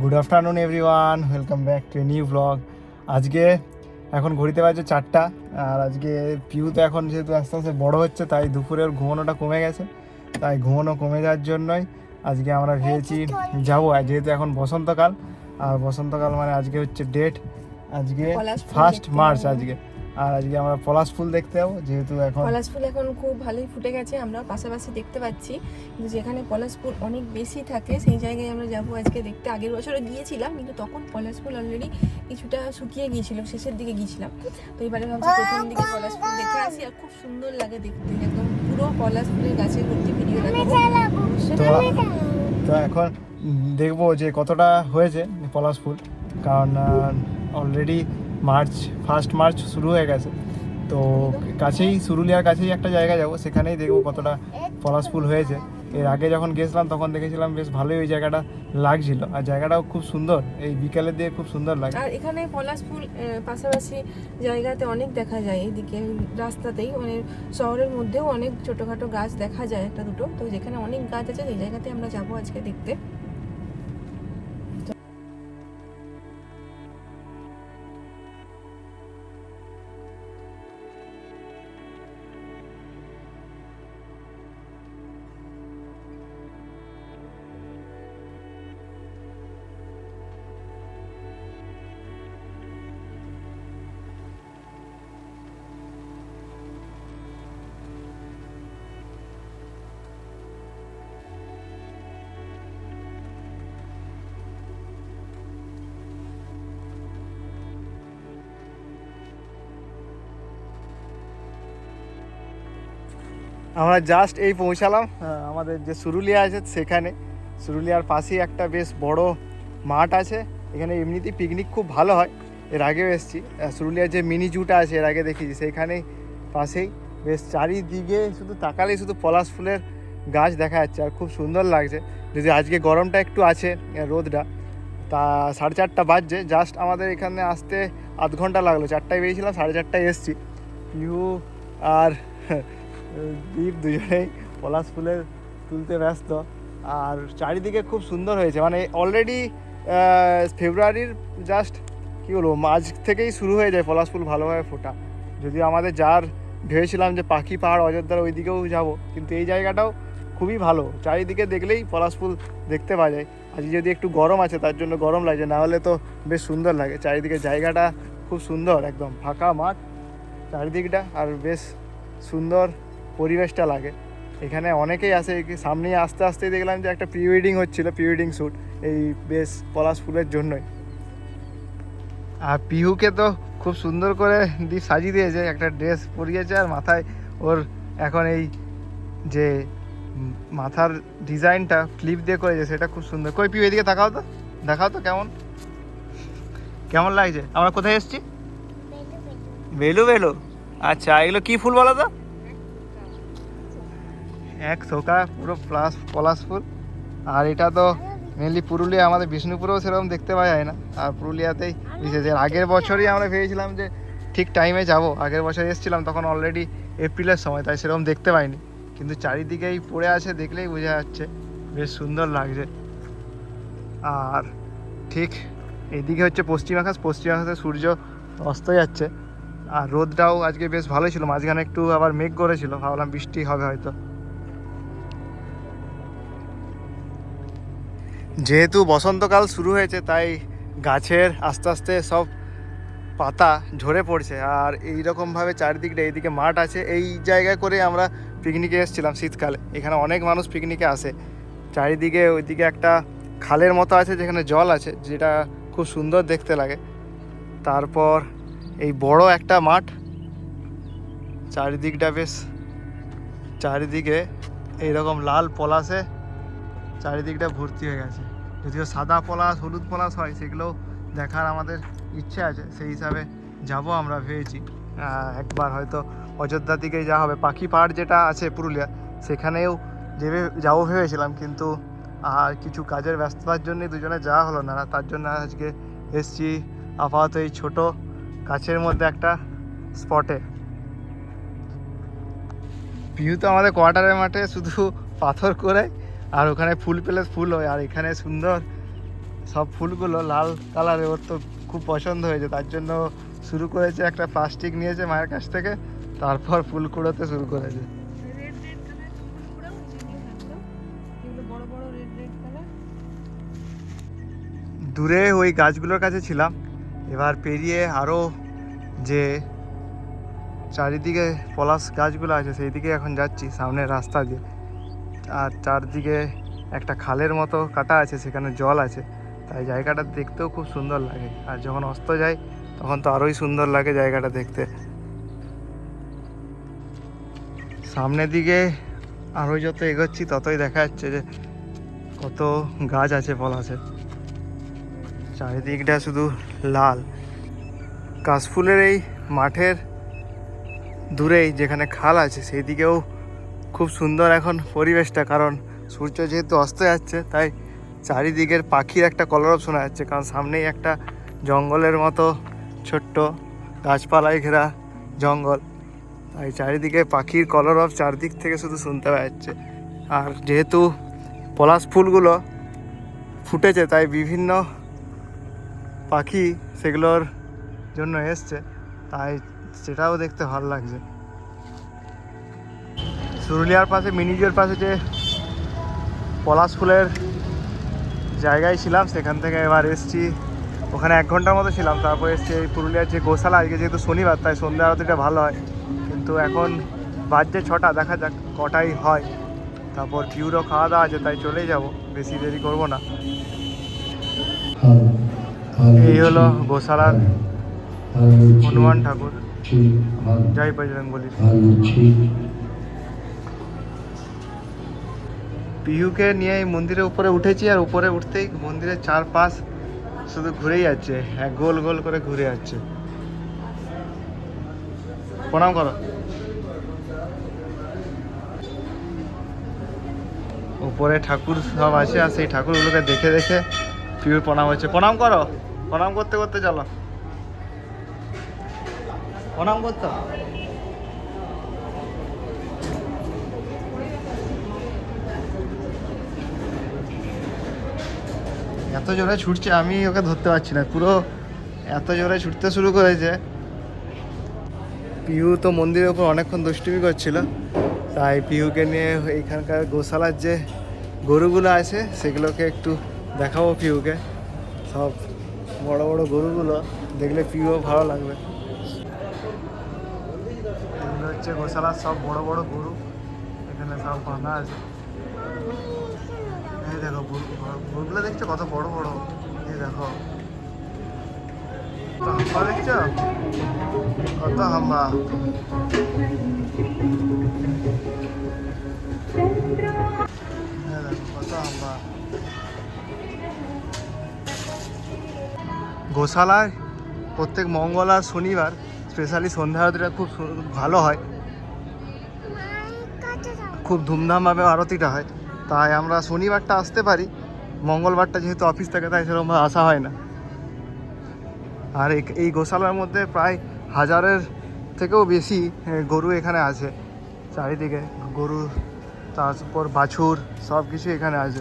Good afternoon everyone welcome back to new blog আজকে এখন ঘড়িতে বাজে চারটা আর আজকে পিউ তো এখন যেহেতু আস্তে আস্তে বড় হচ্ছে তাই দুপুরের ঘুমানোটা কমে গেছে। তাই ঘুমানো কমে যাওয়ার জন্যই আজকে আমরা ভেবেছি যাব। যেহেতু এখন বসন্তকাল আর বসন্তকাল মানে আজকে হচ্ছে ডেট আজকে ফার্স্ট মার্চ আজকে। আর আজকে আমরা পলাশ ফুল দেখতে যাব যেহেতু এখন পলাশ ফুল এখন খুব ভালোই ফুটে গেছে আমরা পাশাপাশি দেখতে পাচ্ছি। কিন্তু যেখানে পলাশ ফুল অনেক বেশি থাকে সেই জায়গায় আমরা যাব আজকে দেখতে। আগের বছরে গিয়েছিলাম কিন্তু তখন পলাশ ফুল অলরেডি কিছুটা শুকিয়ে গিয়েছিল শেষের দিকে গিয়েছিলাম। তো এবারে ভাবছি প্রথম দিকে পলাশ ফুল দেখে আসি আর খুব সুন্দর লাগে দেখতে। একদম পুরো পলাশ ফুলের গাছের ভর্তি ভিডিও তো এখন দেখব যে কতটা হয়েছে পলাশ ফুল কারণ অলরেডি মার্চ ফার্স্ট মার্চ শুরু হয়ে গেছে। তো কাছেই, সুরুলিয়ার কাছেই একটা জায়গা যাব, সেখানেই দেখব কতটা পলাশ ফুল হয়েছে। এর আগে যখন গেছিলাম, তখন দেখেছিলাম বেশ ভালোই ওই জায়গাটা লাগছিল। আর জায়গাটাও খুব সুন্দর, এই বিকালের দিয়ে খুব সুন্দর লাগে। আর এখানে পলাশ ফুল পাশাপাশি জায়গাতে অনেক দেখা যায়, এদিকে রাস্তাতেই মানে শহরের মধ্যেও অনেক ছোটোখাটো গাছ দেখা যায় একটা দুটো। তো যেখানে অনেক গাছ আছে, সেই জায়গাতে আমরা যাব আজকে দেখতে। আমরা জাস্ট এই পৌঁছালাম। আমাদের যে সুরুলিয়া আছে সেখানে। সুরুলিয়ার পাশেই একটা বেশ বড় মাঠ আছে। এখানে এমনিতেই পিকনিক খুব ভালো হয়। এর আগেও এসেছি। সুরুলিয়ার যে মিনি জুটা আছে, এর আগে দেখেছি। সেইখানেই পাশেই বেশ চারিদিকে শুধু তাকালেই শুধু পলাশ ফুলের গাছ দেখা যাচ্ছে। আর খুব সুন্দর লাগছে। যদি আজকে গরমটা একটু আছে রোদটা, তা সাড়ে চারটা বাজছে। জাস্ট আমাদের এখানে আসতে আধ ঘণ্টা লাগল। চারটায় বেরিয়েছিলাম, সাড়ে চারটায় এসেছি। পিহু আর দীপ দুজনেই পলাশ ফুলের তুলতে ব্যস্ত। আর চারিদিকে খুব সুন্দর হয়েছে। মানে অলরেডি ফেব্রুয়ারির জাস্ট কী বলব, মাঝ থেকেই শুরু হয়ে যায় পলাশ ফুল ভালোভাবে ফোটা। যদিও আমাদের যার ভেবেছিলাম যে পাখি পাহাড় অযোধ্যার ওই দিকেও যাব, কিন্তু এই জায়গাটাও খুবই ভালো। চারিদিকে দেখলেই পলাশ ফুল দেখতে পাওয়া যায়। আজকে যদি একটু গরম আছে, তার জন্য গরম লাগছে, না হলে তো বেশ সুন্দর লাগে। চারিদিকে জায়গাটা খুব সুন্দর, একদম ফাঁকা মাঠ চারিদিকটা, আর বেশ সুন্দর পরিবেশটা লাগে। এখানে অনেকেই আসে কি সামনেই আস্তে আস্তে দেখলাম যে একটা প্রি ওয়েডিং হচ্ছিল প্রি ওয়েডিং শ্যুট এই বেশ পলাশ ফুলের জন্যই। আর পিহুকে তো খুব সুন্দর করে দি সাজিয়ে দিয়েছে একটা ড্রেস পরিয়েছে আর মাথায় ওর এখন এই যে মাথার ডিজাইনটা ক্লিপ দিয়ে করেছে সেটা খুব সুন্দর। কই পিউ এদিকে তাকাও তো দেখাও তো কেমন। কেমন লাগছে? আমরা কোথায় এসছি? বেলু বেলু। আচ্ছা এগুলো কি ফুল বলো তো? এক থোকা পুরো প্লাস পলাশ ফুল। আর এটা তো মেনলি পুরুলিয়া, আমাদের বিষ্ণুপুরেও সেরকম দেখতে পাওয়া যায় না। আর পুরুলিয়াতেই বিশেষ আগের বছরই আমরা ভেবেছিলাম যে ঠিক টাইমে যাব। আগের বছর এসেছিলাম, তখন অলরেডি এপ্রিলের সময়, তাই সেরকম দেখতে পাইনি। কিন্তু চারিদিকেই পড়ে আছে দেখলেই বোঝা যাচ্ছে, বেশ সুন্দর লাগছে। আর ঠিক এইদিকে হচ্ছে পশ্চিম আকাশ, পশ্চিম আকাশে সূর্য অস্ত যাচ্ছে। আর রোদটাও আজকে বেশ ভালোই ছিল, মাঝখানে একটু আবার মেঘ করেছিল, ভাবলাম বৃষ্টি হবে হয়তো। যেহেতু বসন্তকাল শুরু হয়েছে, তাই গাছের আস্তে আস্তে সব পাতা ঝরে পড়ছে। আর এই রকমভাবে চারিদিকটা, এইদিকে মাঠ আছে। এই জায়গায় করে আমরা পিকনিকে এসেছিলাম শীতকালে। এখানে অনেক মানুষ পিকনিকে আসে। চারিদিকে ওইদিকে একটা খালের মতো আছে, যেখানে জল আছে, যেটা খুব সুন্দর দেখতে লাগে। তারপর এই বড় একটা মাঠ। চারিদিকটা বেশ চারিদিকে এইরকম লাল পলাশে চারিদিকটা ভর্তি হয়ে গেছে। যদিও সাদা পলাশ, হলুদ পলাশ হয় সেগুলোও দেখার আমাদের ইচ্ছে আছে। সেই হিসাবে যাব আমরা ভেবেছি। একবার হয়তো অযোধ্যা দিকে যা হবে। পাখি পাহাড় যেটা আছে পুরুলিয়া, সেখানেও যেবে যাব ভেবেছিলাম, কিন্তু আর কিছু কাজের ব্যস্ততার জন্য দুজনে যাওয়া হলো না। তার জন্য আজকে এসছি আপাতত এই ছোটো কাছের মধ্যে একটা স্পটে পিহু তো আমাদের কোয়ার্টারের মাঠে শুধু পাথর করে আর ওখানে ফুল পেলে ফুল হয় আর এখানে সুন্দর সব ফুলগুলো লাল কালারে ওর তো খুব পছন্দ হয়েছে। তার জন্য শুরু করেছে একটা প্লাস্টিক নিয়েছে মায়ের কাছ থেকে তারপর ফুল কুড়োতে শুরু করেছে। দূরে ওই গাছগুলোর কাছে ছিলাম এবার পেরিয়ে আরও যে চারিদিকে পলাশ গাছগুলো আছে সেই দিকে এখন যাচ্ছি সামনের রাস্তা দিয়ে। আর চারদিকে একটা খালের মতো কাটা আছে, সেখানে জল আছে। তাই জায়গাটা দেখতেও খুব সুন্দর লাগে। আর যখন অস্ত যায় তখন তো আরোই সুন্দর লাগে জায়গাটা দেখতে। সামনের দিকে আরও যত এগোচ্ছি, ততই দেখা যাচ্ছে যে কত গাছ আছে পলাশের চারিদিকটা শুধু লাল। কাশফুলের এই মাঠের দূরেই যেখানে খাল আছে, সেই দিকেও খুব সুন্দর এখন পরিবেশটা, কারণ সূর্য যেহেতু অস্ত যাচ্ছে, তাই চারিদিকের পাখির একটা কলরব শোনা যাচ্ছে, কারণ সামনেই একটা জঙ্গলের মতো ছোট্ট গাছপালায় ঘেরা জঙ্গল। তাই চারিদিকে পাখির কলরব চারদিক থেকে শুধু শুনতে পাওয়া যাচ্ছে। আর যেহেতু পলাশ ফুলগুলো ফুটেছে, তাই বিভিন্ন পাখি সেগুলোর জন্য এসছে, তাই সেটাও দেখতে ভালো লাগছে। সুরুলিয়ার পাশে মিনিজের পাশে যে পলাশ ফুলের জায়গায় ছিলাম সেখান থেকে এবার এসছি। ওখানে এক ঘণ্টার মতো ছিলাম তারপর এসছি এই পুরুলিয়ার যে গোশালা আজকে যেহেতু শনিবার তাই সন্ধ্যা আরতিটা ভালো হয়। কিন্তু এখন বাজছে ছটা দেখা যাক কটাই হয়। তারপর পিউরও খাওয়া দাওয়া আছে তাই চলেই যাব। বেশি দেরি করব না। এই হলো গোশালার হনুমান ঠাকুর। জয় বজরং বলি পিহুকে নিয়ে এই মন্দিরের উপরে উঠেছি আর উপরে উঠতেই মন্দিরের চারপাশ শুধু ঘুরেই যাচ্ছে। হ্যাঁ গোল গোল করে ঘুরে যাচ্ছে। প্রণাম করো। উপরে ঠাকুর সব আছে আর সেই ঠাকুরগুলোকে দেখে দেখে পিহুর প্রণাম হচ্ছে। প্রণাম করো। প্রণাম করতে করতে চলো। প্রণাম করতে। এত জোরে ছুটছে, আমি ওকে ধরতে পারছি না। পুরো এত জোরে ছুটতে শুরু করেছে। পিহু তো মন্দিরের উপর অনেকক্ষণ দুষ্টুমি করছিল। তাই পিহুকে নিয়ে এখানকার গোশালার যে গরুগুলো আছে, সেগুলোকে একটু দেখাবো পিহুকে সব বড় বড় গরুগুলো দেখলে পিউও ভালো লাগবে। এগুলো হচ্ছে গোশালার সব বড় বড় গরু। এখানে সব বাঁধা আছে। এই দেখো গরুগুলো দেখছ? কত বড় বড়। এই দেখো। হাম্বা দেখছ? কত হাম্বা। কত হাম্বা। গোশালায় প্রত্যেক মঙ্গল আর শনিবার স্পেশালি সন্ধ্যা আরতিটা খুব ভালো হয়। খুব ধুমধামভাবে আরতিটা হয়। তাই আমরা শনিবারটা আসতে পারি। মঙ্গলবারটা যেহেতু অফিস থাকে, তাই সেরকমভাবে আসা হয় না। আর এই- এই গোশালার মধ্যে প্রায় হাজারের থেকেও বেশি গরু এখানে আছে। চারিদিকে গরু, তারপর বাছুর সব কিছু এখানে আছে।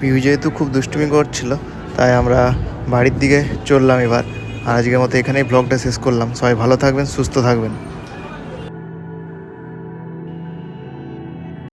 পিউ যেহেতু খুব দুষ্টুমি করছিল, তাই আমরা বাড়ির দিকে চললাম এবার। আর আজকের মতো এখানেই ব্লগটা শেষ করলাম। সবাই ভালো থাকবেন, সুস্থ থাকবেন।